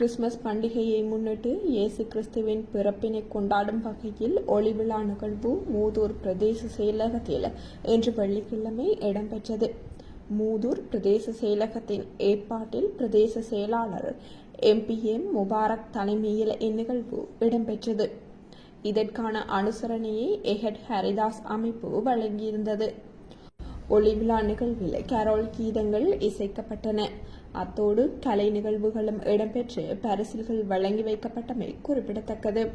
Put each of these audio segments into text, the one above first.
Christmas பண்டிகையை முன்னிட்டு இயேசு கிறிஸ்துவின் பிறப்பினை கொண்டாடும் வகையில் ஒளிவிழா நிகழ்வு மூதூர் பிரதேச செயலகத்தில் இன்று வெள்ளிக்கிழமை இடம்பெற்றது. மூதூர் பிரதேச செயலகத்தின் ஏற்பாட்டில் பிரதேச செயலாளர் எம்பிஎம் முபாரக் தலைமையில் இந்நிகழ்வு இடம்பெற்றது. இதற்கான அனுசரணையை எஹட் ஹரிதாஸ் அமைப்பு வழங்கியிருந்தது. ஒளிவிழா நிகழ்வில் கரோல் கீதங்கள் இசைக்கப்பட்டன. அத்தோடு கலை நிகழ்வுகளும் இடம்பெற்று பரிசில்கள் வழங்கி வைக்கப்பட்டமை குறிப்பிடத்தக்கது.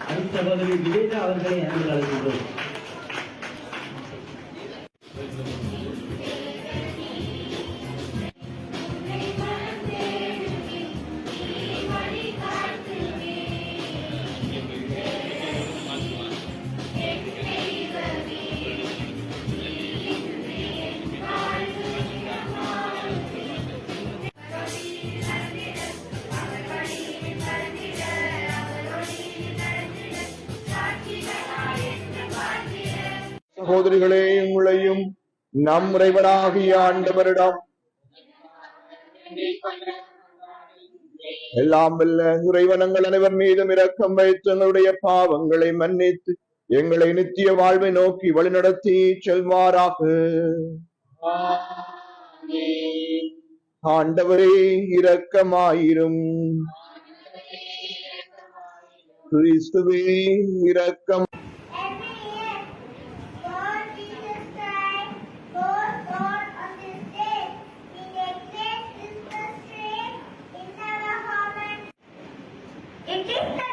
அடுத்த பதவி விவேகா அவர்களை அன்பு அழைக்கின்றோம் சகோதரிகளே உங்களையும் நம் இறைவனாகிய ஆண்டவரிடம் எல்லாம் வல்ல இறைவனங்கள் அனைவர் மீதும் இரக்கம் வைத்து எங்களுடைய பாவங்களை மன்னித்து எங்களை நித்திய வாழ்வை நோக்கி வழிநடத்தி செல்வாராக. ஆண்டவரே இரக்கமாயிரும். கிறிஸ்துவே இரக்கம் esta